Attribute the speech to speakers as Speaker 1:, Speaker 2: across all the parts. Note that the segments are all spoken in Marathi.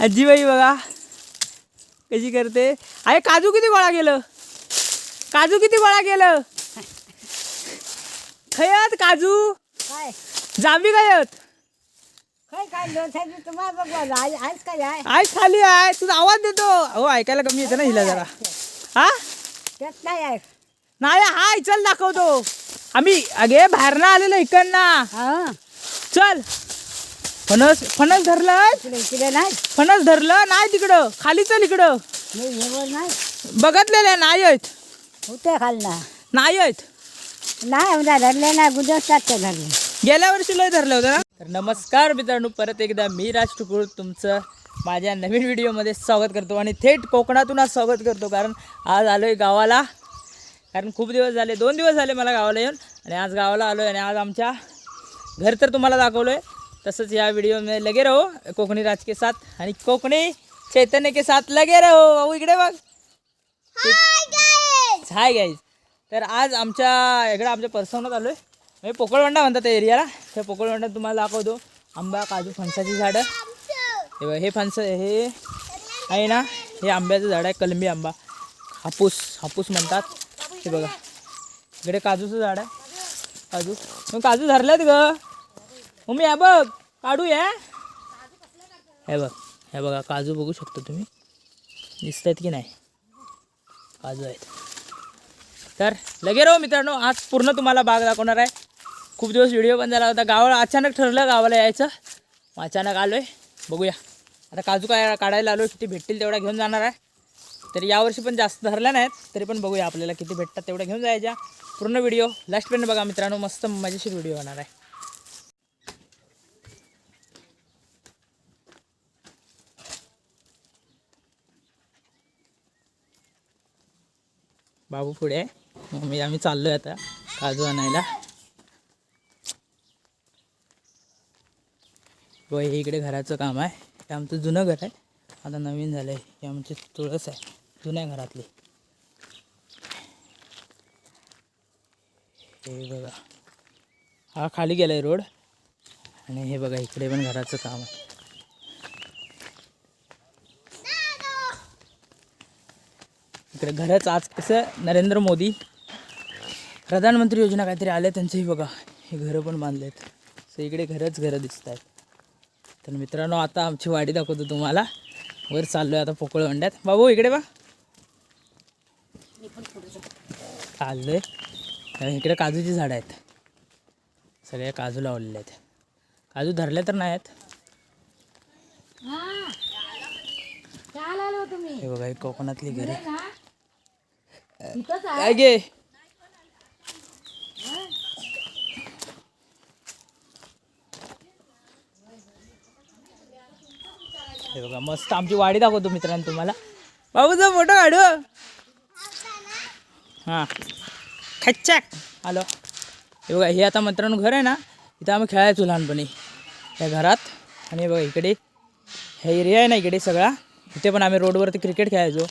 Speaker 1: आजीबाई बघा. कशी करते? अरे काजू किती गोळा गेलं काजू किती गोळा गेलं खयत काजू?
Speaker 2: काय?
Speaker 1: जांभी खयत?
Speaker 2: काय तुम्हाला आहे
Speaker 1: खाली आहे. तुझा आवाज देतो. हो ऐकायला कमी येतं ना हिला जरा. हा?
Speaker 2: त्यात काय आहे.
Speaker 1: नाही हाय चल दाखवतो. आम्ही अगे बाहेरनं आलेलो इकडनं.
Speaker 2: हा.
Speaker 1: चल. फणस फणस धरलं
Speaker 2: इकडे नाही.
Speaker 1: फणस धरलं? नाही तिकडं. खाली चल इकडं.
Speaker 2: मी येवर नाही.
Speaker 1: बघतलेले नाही आहेत.
Speaker 2: होते खालना.
Speaker 1: नाही आहेत.
Speaker 2: नाही आमच्या धरले नाही गुजरात ते धरले.
Speaker 1: गेल्या वर्षी लय धरलं होतं ना? तर नमस्कार मित्रांनो परत एकदा मी राज टुकुळ तुमचं माझ्या नवीन व्हिडिओमध्ये स्वागत करतो आणि थेट कोकणातून आज स्वागत करतो कारण आज आलो आहे गावाला. कारण खूप दिवस झाले दोन दिवस झाले मला गावाला येऊन आणि आज गावाला आलो आहे आणि आज आमच्या घर तर तुम्हाला दाखवलं आहे तसंच या व्हिडिओमध्ये लगे राहो कोकणी राज के साथ आणि कोकणी चैतन्य के साथ लगे राहो. भाऊ इकडे बघ. हाय गाईज तर आज आमच्या इकडे आमच्या परसवनात आलो आहे म्हणजे पोकळवंडा म्हणतात त्या एरियाला. त्या पोकळवंड्यात तुम्हाला दाखवतो. आंबा काजू फणसाची झाडं. हे बघा, हे फणस हे आहे ना हे आंब्याचं झाड आहे कलमी आंबा. हापूस हापूस म्हणतात. हे बघा. इकडे काजूचं झाड आहे. काजू. मग काजू धरल्यात ग. मम्मी या बघ काढू या. हे बघ हे बघा काजू बघू शकतो तुम्ही. दिसत आहेत की नाही? काजू आहेत. तर लगे राहू मित्रांनो आज पूर्ण तुम्हाला बाग दाखवणार आहे. खूप दिवस व्हिडिओ पण झाला होता. गावाला अचानक ठरलं गावाला यायचं. मग अचानक आलो आहे बघूया. आता काजू काय काढायला आलो किती भेटतील तेवढा घेऊन जाणार आहे. तर यावर्षी पण जास्त धरल्या नाहीत तरी पण बघूया आपल्याला किती भेटतात तेवढ्या घेऊन जायच्या. पूर्ण व्हिडिओ लास्टपर्यंत बघा मित्रांनो मस्त मजेशीर व्हिडिओ होणार आहे. बाबू पुढे आहे. मम्मी आम्ही चाललो आहे आता काजू आणायला. व हे इकडे घराचं काम आहे. हे आमचं जुनं घर आहे. आता नवीन झालं आहे हे आमची तुळस आहे. जुन्या घरातली. हे बघा. हा खाली गेला आहे रोड. आणि हे बघा इकडे पण घराचं काम आहे. इकडे घरच आज कसं नरेंद्र मोदी प्रधानमंत्री योजना काहीतरी आल्या त्यांचंही बघा. हे घरं पण बांधलेत. सो इकडे घरच घरं दिसत आहेत तर मित्रांनो आता आमची वाडी दाखवतो तुम्हाला. वर चाललो आहे आता पोकळवंड्यात बाबू इकडे बा चाललो आहे इकडे काजूची झाडं आहेत. सगळे काजू लावलेले आहेत. काजू धरले तर नाही आहेत हे बघा ही कोकणातली घरं. काय गे हे बघा मस्त आमची वाडी दाखवतो मित्रांनो तुम्हाला. बाबूचा फोटो काढू. हां. खच्चाक. आलो. हे बघा हे आता मित्रांनो घर आहे ना इथं आम्ही खेळायचो लहानपणी. या घरात. आणि बघा इकडे. हे एरिया आहे ना इकडे सगळा. इथे पण आम्ही रोडवरती क्रिकेट खेळायचो.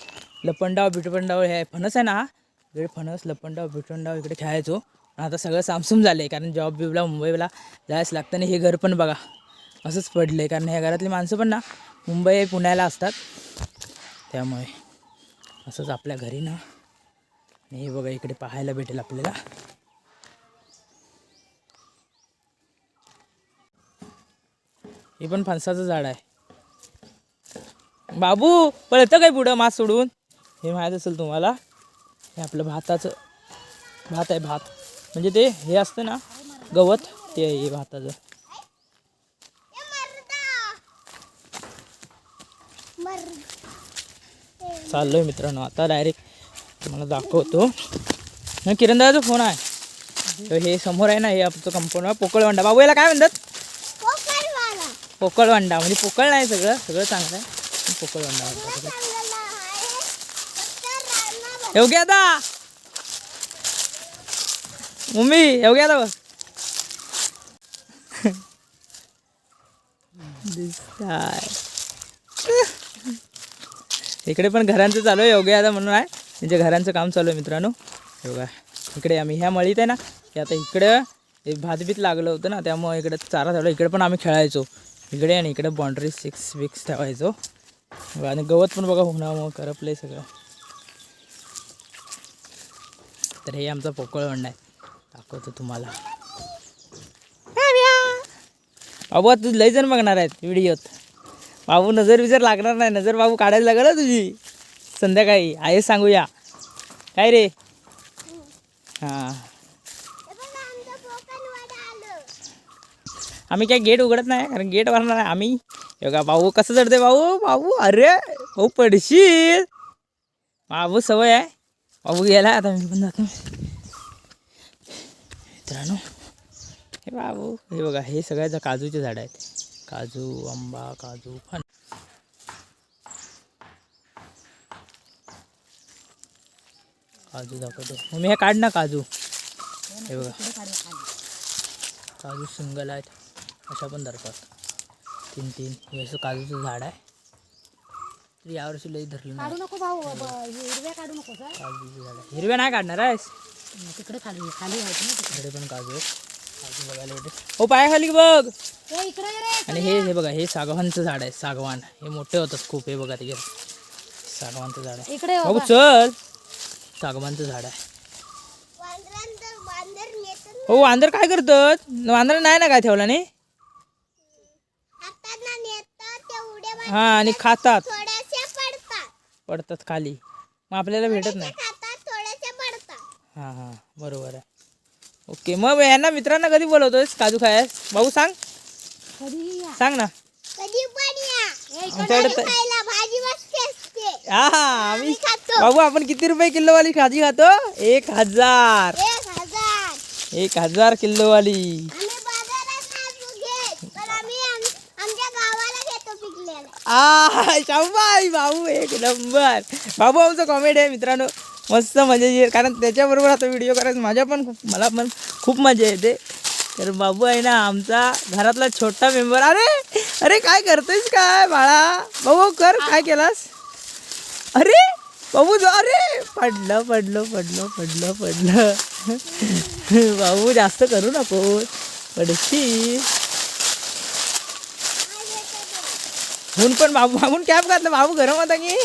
Speaker 1: लपंडाव बिटपंडाव हे फणस आहे ना हा इकडे फणस लपंडाव बिटपंडाव इकडे खेळायचो. आणि आता सगळं सामसूम झालं आहे कारण जॉब बिबला मुंबईला जायचं लागतं आणि हे घर पण बघा असंच पडलं आहे कारण ह्या घरातली माणसं पण ना मुंबई पुण्याला असतात. त्यामुळे असंच आपल्या घरी ना. आणि हे बघा इकडे पाहायला भेटेल आपल्याला. हे पण फणसाचं झाड आहे. बाबू पळतं काय पुढं मास सोडून? हे माहीत असेल तुम्हाला हे आपलं भाताचं भात आहे भात. म्हणजे ते हे असतं ना गवत ते आहे हे भाताचं. चाललोय मित्रांनो आता डायरेक्ट तुम्हाला दाखवतो. हा, किरण दादाचा फोन आहे. तर हे समोर आहे ना हे आमचं कंपाऊंड आहे पोकळवंडा. बाबू याला काय म्हणतात? पोकळवंडा. म्हणजे पोकळ नाही सगळं सगळं चांगलं आहे. पोकळवंडा म्हणतात. एवढ्या आता मम्मी योग्य आता इकडे पण घरांचं चालू आहे. योग्य आता म्हणून आहे. म्हणजे घरांचं काम चालू आहे मित्रांनो. योगा. इकडे आम्ही ह्या मळीत आहे ना. की आता इकडं हे भातबीत लागलं होतं ना. त्यामुळे इकडे चारा ठेवला इकडे पण आम्ही खेळायचो. इकडे आणि इकडे बाउंड्री सिक्स विक्स ठेवायचो. आणि गवत पण बघा होणार मग करपलं सगळं. तर हे आमचा पोकळवंड आहे. दाखवतो तुम्हाला. बाबू तू लय जण बघणार आहेत व्हिडिओत. बाबू नजर विजर लागणार नाही. नजर बाबू काढायला लागल हं तुझी. संध्याकाळी. आहे सांगूया. काय रे? हां. आम्ही काय गेट उघडत नाही? कारण गेट भरणार आहे आम्ही. बघा भाऊ कसं चढते भाऊ? भाऊ अरे भाऊ पडशील. बाबू सवय आहे. बाबू गेला आता मी पण जातो मित्रांनो हे बाबू हे बघा हे सगळ्याचं काजूचे झाड आहेत काजू आंबा काजू फण काजू दाखवतो मग मी हे काढ ना काजू हे बघा काजू सिंगल आहेत अशा पण धरतात तीन तीन हे असं काजूचं झाड आहे यावर्षी लई धरलं नाही.
Speaker 2: काढू नको भाऊ ब- हिरव्या काढू नको सर
Speaker 1: काजूचं झाड आहे हिरव्या नाही काढणार आहेस?
Speaker 2: तिकडे खाली खाली आहेत ना तिकडे.
Speaker 1: इकडे पण काजू आहेत. काजू बघायला भेटेल हो पायाखाली बघ.
Speaker 2: ए, इकडे ये रे
Speaker 1: आणि हे हे बघा हे सागवानचं झाड आहे सागवान. हे मोठे होतात खूप हे बघा त्याचे सागवानचं झाड आहे.
Speaker 2: इकडे ये
Speaker 1: बघू
Speaker 2: बाबा.
Speaker 1: चल. सागवानचं झाड आहे. हो वांदर काय करतात? वांदर नाही ना काय ठेवला नाही? हा आणि खातात. पडतात खाली. मग आपल्याला भेटत नाही. हां हां. बरोबर आहे. ओके मग यांना मित्रांना कधी बोलवतोयस काजू खायस? भाऊ सांग. सांग ना. हा हा. आम्ही बाबू आपण किती रुपये किलोवाली भाजी खातो? एक हजार.
Speaker 3: एक हजार.
Speaker 1: एक हजार किलोवाली
Speaker 3: आम्ही बाजारात खातो घेत पण आम्ही आम- आमच्या गावाला घेतो पिकलेला
Speaker 1: आ शाबाई भाऊ एक नंबर. बाबू आमचा कॉमेडी आहे मित्रांनो. मस्त मजा येईल. कारण त्याच्याबरोबर आता व्हिडिओ करायचं. माझ्या पण खूप मला पण खूप मजा येते. तर बाबू आहे ना आमचा घरातला छोटा मेंबर अरे अरे काय करतोयस काय बाळा? बाबू कर. काय केलास? अरे बाबू जा- अरे पडलं पडलं पडलं पडलं पडलं. बाबू जास्त करू नको. पडशील. म्हणून पण बाबू बाबून कॅप घातलं. बाबू गरम होता की?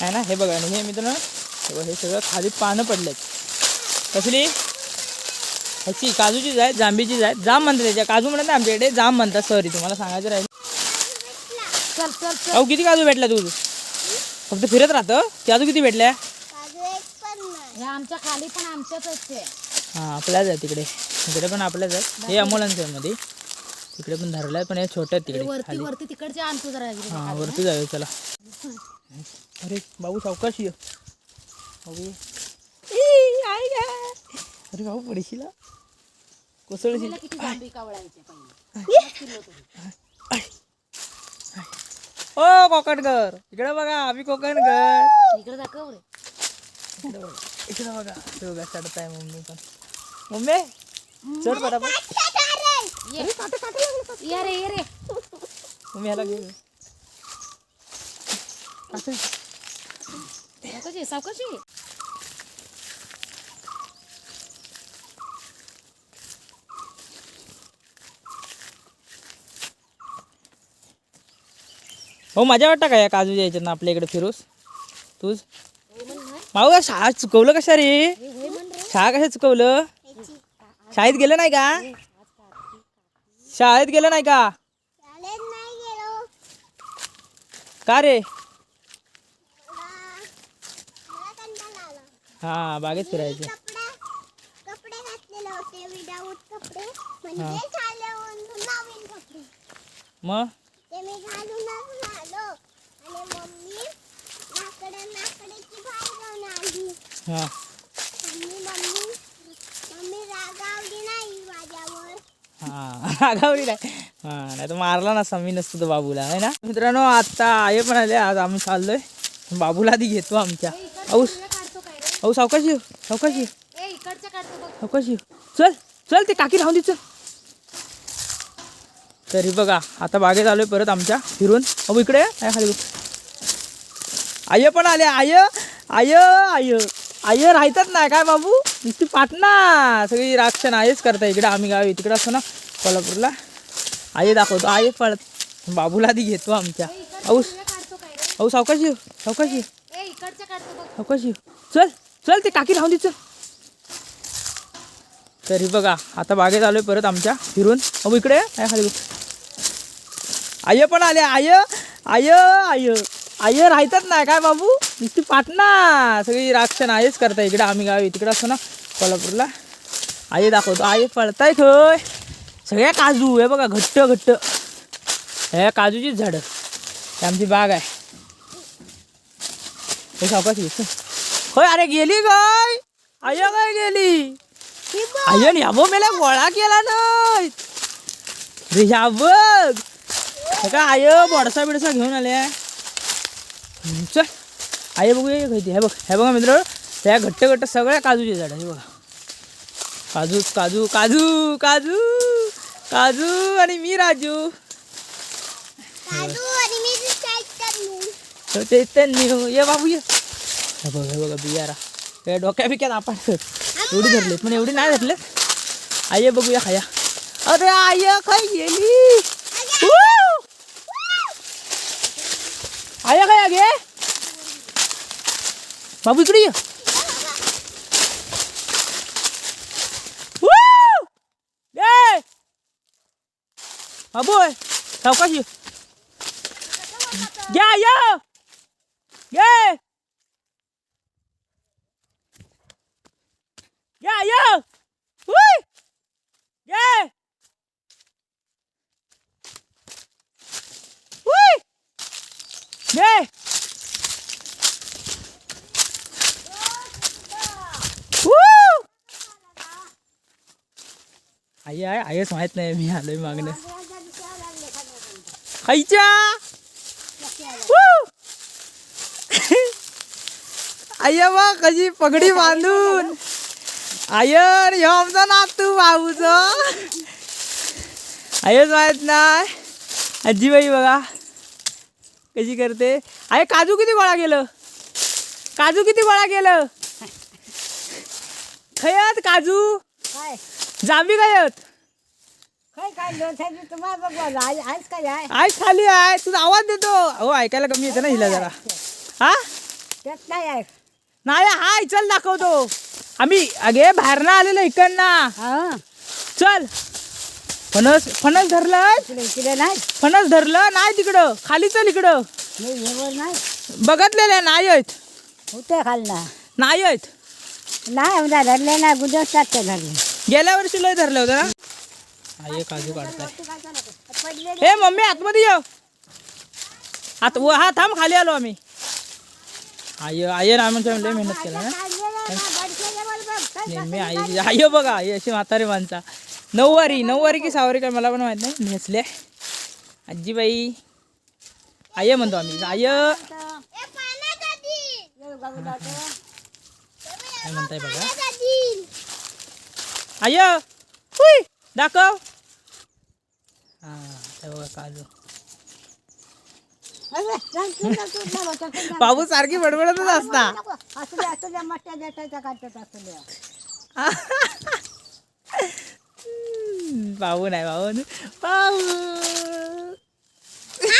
Speaker 1: आहे ना? हे बघा आणि हे मित्रांनो हे बघा, हे सगळं खाली पानं पडलेत. कसली? ह्याची काजूचीच आहेत जांबीचीच आहेत जाम म्हणतात त्याच्या. काजू म्हणत नाही आमच्याकडे जाम म्हणतात. सॉरी तुम्हाला सांगायचं राहील.
Speaker 2: चल चल चल.
Speaker 1: अहो किती काजू भेटल्या तू? फक्त फिरत राहतं? काजू किती भेटल्या?
Speaker 2: हे आमच्या खाली पण आमच्याच
Speaker 1: हां आपल्याच आहेत तिकडे. तिकडे पण आपल्याच आहेत हे अमोलांचं आहे मध्ये तिकडे पण धरलं आहे पण हे छोटे आहेत
Speaker 2: ते
Speaker 1: तिकडे
Speaker 2: वरती
Speaker 1: खाली.
Speaker 2: वरती तिकडचे आणतो जरा इकडे.
Speaker 1: हां वरती जाऊया चला. अरे बाबू सावकाश ये. बाबू. ये. ई, आई गं. अरे बाबू पडशील. कोसळशील.
Speaker 2: तिला किती जांभी कावळायचे पहिले?
Speaker 1: ओ कोकणकर इकडे बघा आम्ही कोकणकर
Speaker 2: इकडे दाखव रे
Speaker 1: इकडे बघा. इकडे बघा ते बघा चढत आहे मम्मी पण. मम्मी चढ पटापट.
Speaker 2: ये. ये रे ये रे.
Speaker 1: मम्मी ह्याला घेऊ असं
Speaker 2: सावकाशी सावकाशी
Speaker 1: हो मजा वाटतं का या काजूच्या याच्यात ना आपल्या इकडे फिरूस? तूच? माऊ या शाळा चुकवलं कशा रे. शाळा कशा चुकवलं? शाळेत गेलं नाही का? शाळेत गेलं नाही का?
Speaker 3: शाळेत नाही गेलो.
Speaker 1: का रे?
Speaker 3: मला मला कंटाळा आला.
Speaker 1: हा बागेत फिरायचं.
Speaker 3: कपडे कपडे घातलेले होते विदाऊट कपडे. म्हणजे झाल्यावर नवीन कपडे.
Speaker 1: मग?
Speaker 3: ते मी घालूनच आलो आणि मम्मी नाकडे नाकड्याची बाहेर जाऊन आली
Speaker 1: हा.
Speaker 3: मम्मी मम्मी रागावली
Speaker 1: हा आगावली नाही हा नाही तर मारला नसता मी नसतो तो बाबूला आहे ना? मित्रांनो आता आई पण आले आज आम्ही चाललोय. बाबूला आधी घेतो आमच्या. औस औ सावकाशी येऊ सावकाशी सावकाशी येऊ. चल चल ते काकी राहून चल. तरी बघा आता बागेत आलोय परत आमच्या फिरून. अहो इकडे आहे खाली बघ. आय पण आले आय आय आय. आय राहतात ना काय बाबू? नुसती पाटणा. सगळी राक्षण आयच करता इकडे आम्ही गावी. तिकडे असतो ना कोल्हापूरला. आय दाखवतो. आय पळत. बाबूला आधी घेतो आमच्या. औस अहो सावकाशी ये, सावकाशी ये.
Speaker 4: ए इकडचं काढतो बघ.
Speaker 1: सावकाशी. ये. चल चल ते काकी राहून दे चल. तरी बघा आता बागेत आलोय परत आमच्या फिरून. अहो इकडे ये. आहे खाली. आय पण आले. I I I. आय राहतात ना. काय बाबू? नुसती पाटणा. सगळी राक्षण आहेच करता इकडे आम्ही गावी. तिकडे असतो ना कोल्हापूरला. आई दाखवतो. आई पळताय खय सगळ्या काजू. हे बघा घट्ट घट्ट. हे काजूचीच झाडं. हे आमची बाग आहे. हे सावकाश होय अरे गेली काय आय काय गेली? आयन ह्या मेला गोळा केला नाही. रे ह्या बघ हे काय आय बोडसा बिडसा घेऊन आल्या? चल. आय बघूया हे खायची हे बघ हे बघा मित्र त्या घट्ट घट्ट सगळ्या काजूचे झाड हे बघा. काजू काजू काजू काजू काजू आणि मी राजू.
Speaker 3: चैतन्य
Speaker 1: ते ये बाबू ये. हे बघ हे बघा बियारा. हे डोक्या बिक्यात आपण एवढी धरलेत पण एवढी नाही धरलेत. आय बघूया खाया. अरे आय काय गेली. आय काय गे बाबू इकडे ये Woo! ये बाबू सावकाश ये या या ये या या Uy! ये ये Woo! आई आहे आईच माहीत नाही मी आलोय मागणं खायच्या आय बा कशी पगडी बांधून आयर ह्यो आमचा नातू भाऊच आयस माहीत नाही आजीबाई बघा कशी करते? आय काजू किती गोळा केलं? काजू किती गोळा केलं? खयात काजू?
Speaker 2: काय?
Speaker 1: जांभी खयत?
Speaker 2: काय काय लोणच्याची तुम्हाला बघवा आई आईच काय आहे?
Speaker 1: आज खाली आहे. तुझा आवाज देतो. हो ऐकायला कमी येतं ना हिला जरा. हा?
Speaker 2: त्यात नाही आहे.
Speaker 1: नाही हाय चल दाखवतो. आम्ही अगे बाहेरनं आलेलो इकडनं.
Speaker 2: हा.
Speaker 1: चल. फणस फणस धरलं
Speaker 2: इकडे इकडे नाही.
Speaker 1: फणस धरलं? नाही तिकडं. खाली चल इकडं.
Speaker 2: हे हेवर नाही.
Speaker 1: बघतलेले नाही आहेत.
Speaker 2: होते खालना.
Speaker 1: नाही आहेत.
Speaker 2: नाही उद्या धरले नाही गुजरात ते धरले.
Speaker 1: गेल्या वर्षी लय धरलं होतं ना? आई काजू काढताय हे मम्मी आतमध्ये ये. आत व हा थांब खाली आलो आम्ही. आई आई आमच्या लय मेहनत केला ना नेहमी आई आई बघा ही अशी म्हातारी माणसा. नऊवारी नऊवारी की सहावारी काय मला पण माहीत नाही. नेसले आजीबाई. आय म्हणतो आम्ही. आय. काय म्हणताय बघा. आय. हुई दाखव. हा हे बघा काजू. बाबू सारखी बडबडतच असता.
Speaker 2: असू द्या असू द्या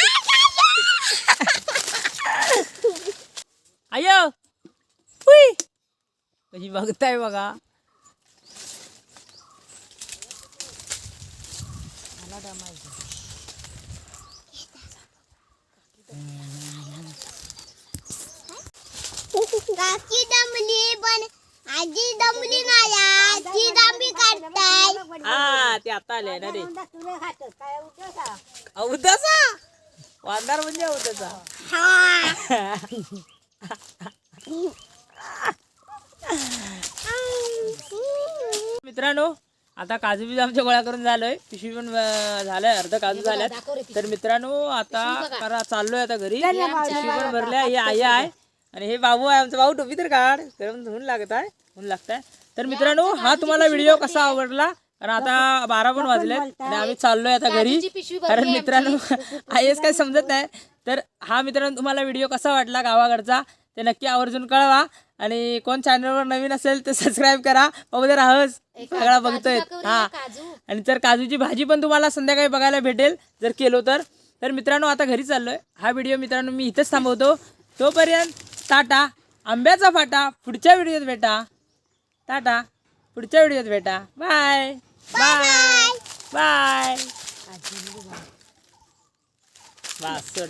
Speaker 2: मट्ट्या देटायच्या काढतात असू द्या
Speaker 1: हम्म, बाबू नाही बाबू नाही. बाबू
Speaker 3: आजी दमली नाही आजी दमली काढताय
Speaker 1: हा ते आता आले ना रे. उदासा वांदार म्हणजे उदासा मित्रांनो आता काजू बी आमच्या गोळा करून झालोय. पिशवी पण झालंय अर्ध काजू झाल्यात. तर मित्रांनो आता करा चाललोय आता घरी. पिशवी पण भरल्या. हे आई आहे. आणि हे बाबू आहे आमचा भाऊ टोपी तर काढ. गरम ऊन लागत आहे ऊन लागत तर मित्रांनो हा तुम्हाला व्हिडिओ कसा आवडला? कारण आता बारा पण वाजलेत आणि आम्ही चाललोय आता घरी. कारण मित्रांनो आईएस काय समजत नाही. तर हा मित्रांनो तुम्हाला व्हिडिओ कसा वाटला गावाकडचा? ते नक्की आवर्जून कळवा. आणि कोण चॅनलवर नवीन असेल तर सबस्क्राईब करा. बाबू जर हवस सगळा बघतोय. हा. आणि जर काजूची भाजी पण तुम्हाला संध्याकाळी बघायला भेटेल जर केलो तर. तर मित्रांनो आता घरी चाललोय. हा व्हिडिओ मित्रांनो मी इथेच थांबवतो. तोपर्यंत टाटा. आंब्याचा फाटा. पुढच्या व्हिडिओत भेटा. टाटा. पुढच्या व्हिडिओत भेटा. बाय. Bye bye. बस सोड.